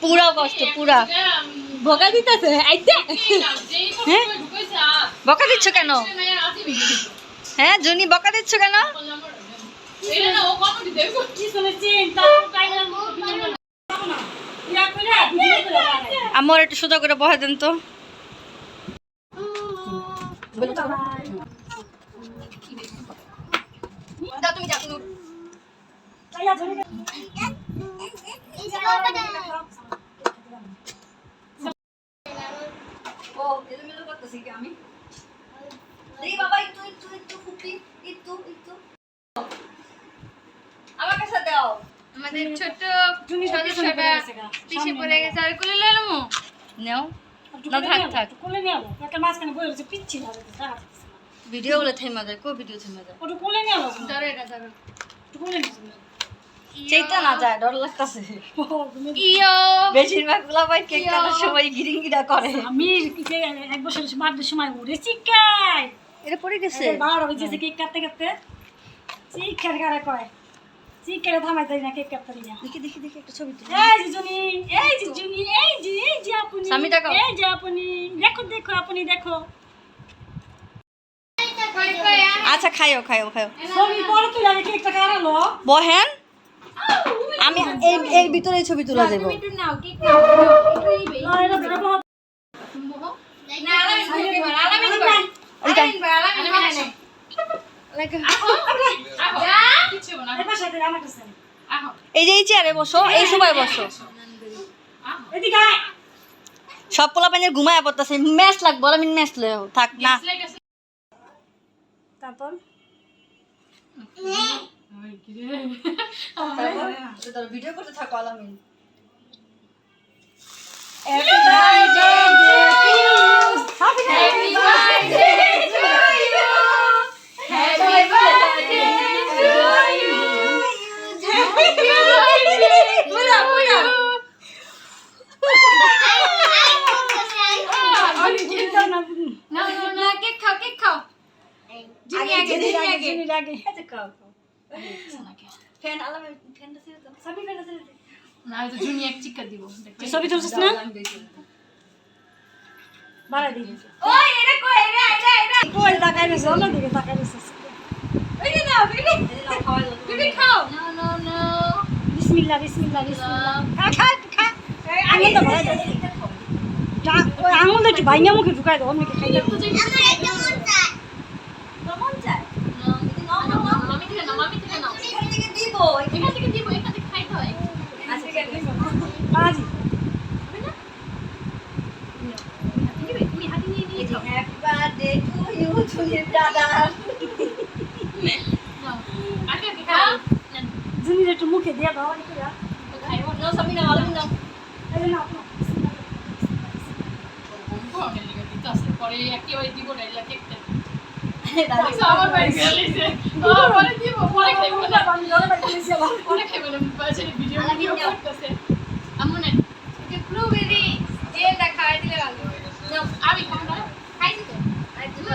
পুরা কষ্ট, পুরা। ভোগা দিতেছে হ্যাঁ? বকা দিচ্ছ কেন? হ্যাঁ জুনি, বকা দিচ্ছ কেন? আমার একটু সোজা করে বহে দেন তো। তুমি ও এলোমেলো করতেছি কি আমি দেখি বাবা একটু একটু একটু ফুপি একটু একটু আমার কাছে দাও আমাদের ছোট সদস্যটা পিছে পড়ে গেছে আর কোলে লয়ে নেব না থাক। থাক কোলে নিয়ে আলো একটা মাঝখানে বই রয়েছে পিচ্ছি না ভিডিও থেমা দেয় কো ভিডিও থেমা দেয় ওটা কোলে নিয়ে আলো ধরো এটা ধরো। একটু কোলে নিয়ে সেইটা না যায় ডর লাগতাছে। ইয়ো। বেশিরভাগগুলা ভাই কেক কাটার সময় গিরিঙ্গিরা করে। আমি এক বছর সময় উড়ে চিকাই এটা পড়ে গেছে। বারো কেক কাটতে কাটতে। চিকার কারে কয়? চিকারে না কেক কাটতে না দেখি দেখি দেখি একটা ছবি তুলি। এই যে জুনি এই যে জুনি এই যে এই যে আপনি। স্বামী তাকাও। এই যে আপনি। দেখো দেখো আপনি দেখো। আচ্ছা খাইও খাইও খাইও। ছবি তুলে আগে কেকটা কারালো বহেন। আমি এই এর ভিতরে ছবি তোলা যাব এই পাশে দিলে আমার কাছে। আহো। এই যে এই চেয়ারে বসো এই সময় বসো। সব পোলা পানির ঘুমায় পড়তেছে ম্যাচ লাগবো আমি ম্যাচ লেও থাক না। তারপর? ভিডিও করতে থাকো আলামিন Happy birthday to you. Happy birthday to you. Happy birthday to you. না না না কেক খাও কেক খাও জুনি আগে জুনি আগে জুনির আগে ফ্যান আলামিন ফ্যানটা ছেড়ে দাও সবই ফেলে ফেলে দে। না তো জুনি এক চিকা দিব। ছবি তুলছিস না? বাড়াই দিবি। ওই এটা কই এটা এটা এটা কই তাকাই রয়েছে অন্যদিকে তাকাই রয়েছে ওইটা নাও বেবি। বেবি খাও। No no no. বিসমিল্লাহ বিসমিল্লাহ বিসমিল্লাহ। খা খা খা। আঙুলটা ভরাই দে যা- ওই আঙুলটা একটু মুখে ঢুকাই দাও খাইতে কেমন চায় মামি থেকে নাও মামি থেকে নাও এখান থেকে দিব এখান থেকে দিব এখান থেকে খাইতে হয় আচ্ছা ঠিক আছে বাজি দিবে তুমি হাতে নিয়ে নিয়ে খাও happy birthday to you junior brother নাও আগে আগে খাও জুনির একটু মুখে দিয়ে দাও একটু। পরে একেবারে দিব না কেকটা আমার বাড়ি গেলিছে পরে দিব পরে খাইবো না। পরে খাইবো না ভিডিও ভিডিও করতেছে আমু না এটা ব্লুবেরি জেলটা খাই দিলে ভালো নাও আমি খাব না খাইছি তো